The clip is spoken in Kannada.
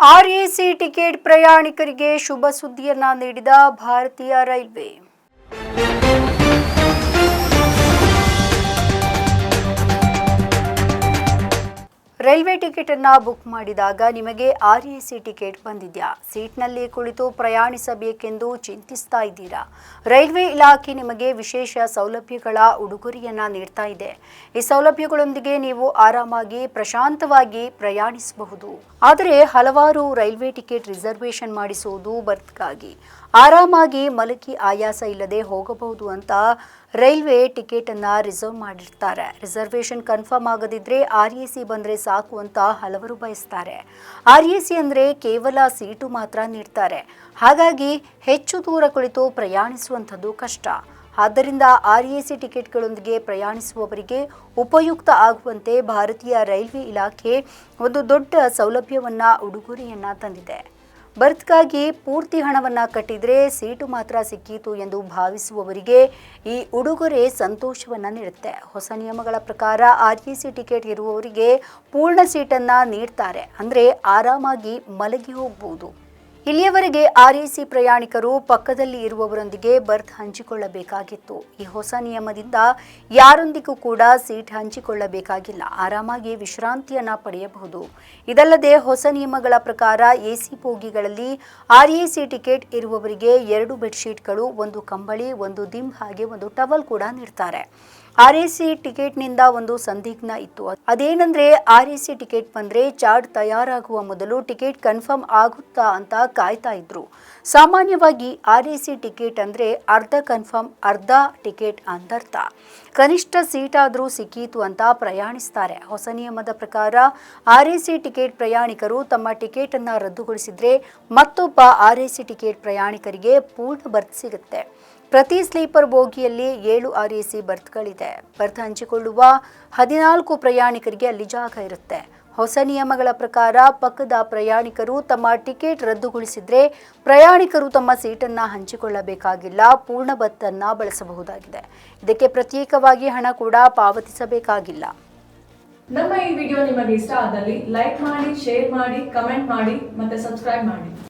ಆರ್ಎಸಿ ಟಿಕೆಟ್ ಪ್ರಯಾಣಿಕರಿಗೆ ಶುಭ ಸುದ್ದಿಯನ್ನ ನೀಡಿದ ಭಾರತೀಯ ರೈಲ್ವೆ. ರೈಲ್ವೆ ಟಿಕೆಟ್ ಅನ್ನ ಬುಕ್ ಮಾಡಿದಾಗ ನಿಮಗೆ ಆರ್ ಎ ಸಿ ಟಿಕೆಟ್ ಬಂದಿದ್ಯಾ? ಸೀಟ್ನಲ್ಲಿ ಕುಳಿತು ಪ್ರಯಾಣಿಸಬೇಕೆಂದು ಚಿಂತಿಸ್ತಾ ಇದ್ದೀರಾ? ರೈಲ್ವೆ ಇಲಾಖೆ ನಿಮಗೆ ವಿಶೇಷ ಸೌಲಭ್ಯಗಳ ಉಡುಗೊರೆಯನ್ನ ನೀಡ್ತಾ ಇದೆ. ಈ ಸೌಲಭ್ಯಗಳೊಂದಿಗೆ ನೀವು ಆರಾಮಾಗಿ, ಪ್ರಶಾಂತವಾಗಿ ಪ್ರಯಾಣಿಸಬಹುದು. ಆದರೆ ಹಲವಾರು ರೈಲ್ವೆ ಟಿಕೆಟ್ ರಿಸರ್ವೇಷನ್ ಮಾಡಿಸುವುದು ಬರ್ತ್ಗಾಗಿ ಆರಾಮಾಗಿ ಮಲಕಿ ಆಯಾಸ ಇಲ್ಲದೆ ಹೋಗಬಹುದು ಅಂತ ರೈಲ್ವೆ ಟಿಕೆಟ್ ಅನ್ನ ರಿಸರ್ವ್ ಮಾಡಿರ್ತಾರೆ. ರಿಸರ್ವೇಷನ್ ಕನ್ಫರ್ಮ್ ಆಗದಿದ್ರೆ ಆರ್ ಎ ಸಿ ಬಂದ್ರೆ ಸಾಕು. ಅಂತ ಹಲವರು ಬಯಸ್ತಾರೆ. ಆರ್ ಎ ಸಿ ಅಂದರೆ ಕೇವಲ ಸೀಟು ಮಾತ್ರ ನೀಡ್ತಾರೆ. ಹಾಗಾಗಿ ಹೆಚ್ಚು ದೂರ ಕುಳಿತು ಪ್ರಯಾಣಿಸುವಂಥದ್ದು ಕಷ್ಟ. ಆದ್ದರಿಂದ ಆರ್ ಎ ಸಿ ಟಿಕೆಟ್ಗಳೊಂದಿಗೆ ಪ್ರಯಾಣಿಸುವವರಿಗೆ ಉಪಯುಕ್ತ ಆಗುವಂತೆ ಭಾರತೀಯ ರೈಲ್ವೆ ಇಲಾಖೆ ಒಂದು ದೊಡ್ಡ ಸೌಲಭ್ಯವನ್ನು, ಉಡುಗೊರೆಯನ್ನು ತಂದಿದೆ. ಬರ್ತ್ಗಾಗಿ ಪೂರ್ತಿ ಹಣವನ್ನು ಕಟ್ಟಿದರೆ ಸೀಟು ಮಾತ್ರ ಸಿಕ್ಕೀತು ಎಂದು ಭಾವಿಸುವವರಿಗೆ ಈ ಉಡುಗೊರೆ ಸಂತೋಷವನ್ನು ನೀಡುತ್ತೆ. ಹೊಸ ನಿಯಮಗಳ ಪ್ರಕಾರ ಆರ್ ಇ ಸಿ ಟಿಕೆಟ್ ಇರುವವರಿಗೆ ಪೂರ್ಣ ಸೀಟನ್ನು ನೀಡ್ತಾರೆ. ಅಂದರೆ ಆರಾಮಾಗಿ ಮಲಗಿ ಹೋಗಬಹುದು ಇಲ್ಲಿಯವರೆಗೆ ಆರ್ಎಸಿ ಪ್ರಯಾಣಿಕರು ಪಕ್ಕದಲ್ಲಿ ಇರುವವರೊಂದಿಗೆ ಬರ್ತ್ ಹಂಚಿಕೊಳ್ಳಬೇಕಾಗಿತ್ತು. ಈ ಹೊಸ ನಿಯಮದಿಂದ ಯಾರೊಂದಿಗೂ ಕೂಡ ಸೀಟ್ ಹಂಚಿಕೊಳ್ಳಬೇಕಾಗಿಲ್ಲ. ಆರಾಮಾಗಿ ವಿಶ್ರಾಂತಿಯನ್ನ ಪಡೆಯಬಹುದು. ಇದಲ್ಲದೆ ಹೊಸ ನಿಯಮಗಳ ಪ್ರಕಾರ ಎಸಿ ಬೋಗಿಗಳಲ್ಲಿ ಆರ್ಎಸಿ ಟಿಕೆಟ್ ಇರುವವರಿಗೆ ಎರಡು ಬೆಡ್ಶೀಟ್ಗಳು, ಒಂದು ಕಂಬಳಿ, ಒಂದು ದಿಂಬ್ ಹಾಗೆ ಒಂದು ಟವಲ್ ಕೂಡ ನೀಡ್ತಾರೆ. ಆರ್ ಎ ಸಿ ಟಿಕೆಟ್ನಿಂದ ಒಂದು ಸಂದಿಗ್ನ ಇತ್ತು. ಅದೇನಂದ್ರೆ ಆರ್ ಎ ಸಿ ಟಿಕೆಟ್ ಬಂದ್ರೆ ಚಾರ್ಟ್ ತಯಾರಾಗುವ ಮೊದಲು ಟಿಕೆಟ್ ಕನ್ಫರ್ಮ್ ಆಗುತ್ತಾ ಅಂತ ಕಾಯ್ತಾ ಇದ್ರು. ಸಾಮಾನ್ಯವಾಗಿ ಆರ್ ಎ ಸಿ ಟಿಕೆಟ್ ಅಂದ್ರೆ ಅರ್ಧ ಕನ್ಫರ್ಮ್, ಅರ್ಧ ಟಿಕೆಟ್ ಅಂದರ್ಥ. ಕನಿಷ್ಠ ಸೀಟ್ ಆದರೂ ಸಿಕ್ಕೀತು ಅಂತ ಪ್ರಯಾಣಿಸ್ತಾರೆ. ಹೊಸ ನಿಯಮದ ಪ್ರಕಾರ ಆರ್ ಎ ಸಿ ಟಿಕೆಟ್ ಪ್ರಯಾಣಿಕರು ತಮ್ಮ ಟಿಕೆಟ್ ಅನ್ನ ರದ್ದುಗೊಳಿಸಿದ್ರೆ ಮತ್ತೊಬ್ಬ ಆರ್ ಎ ಸಿ ಟಿಕೆಟ್ ಪ್ರಯಾಣಿಕರಿಗೆ ಪೂರ್ಣ ಬರ್ತ್ ಸಿಗುತ್ತೆ. ಪ್ರತಿ ಸ್ಲೀಪರ್ ಬೋಗಿಯಲ್ಲಿ ಏಳು ಆರ್ ಎ ಸಿ ಬರ್ತ್ಗಳಿದೆ. ಬರ್ತ್ ಹಂಚಿಕೊಳ್ಳುವ ಹದಿನಾಲ್ಕು ಪ್ರಯಾಣಿಕರಿಗೆ ಅಲ್ಲಿ ಜಾಗ ಇರುತ್ತೆ. ಹೊಸ ನಿಯಮಗಳ ಪ್ರಕಾರ ಪಕ್ಕದ ಪ್ರಯಾಣಿಕರು ತಮ್ಮ ಟಿಕೆಟ್ ರದ್ದುಗೊಳಿಸಿದ್ರೆ ಪ್ರಯಾಣಿಕರು ತಮ್ಮ ಸೀಟನ್ನ ಹಂಚಿಕೊಳ್ಳಬೇಕಾಗಿಲ್ಲ, ಪೂರ್ಣ ಬತ್ತನ್ನ ಬಳಸಬಹುದಾಗಿದೆ. ಇದಕ್ಕೆ ಪ್ರತ್ಯೇಕವಾಗಿ ಹಣ ಕೂಡ ಪಾವತಿಸಬೇಕಾಗಿಲ್ಲ. ನಮ್ಮ ಈ ವಿಡಿಯೋ ನಿಮಗೆ ಇಷ್ಟ ಆದಲ್ಲಿ ಲೈಕ್ ಮಾಡಿ, ಶೇರ್ ಮಾಡಿ, ಕಮೆಂಟ್ ಮಾಡಿ ಮತ್ತೆ ಸಬ್ಸ್ಕ್ರೈಬ್ ಮಾಡಿ.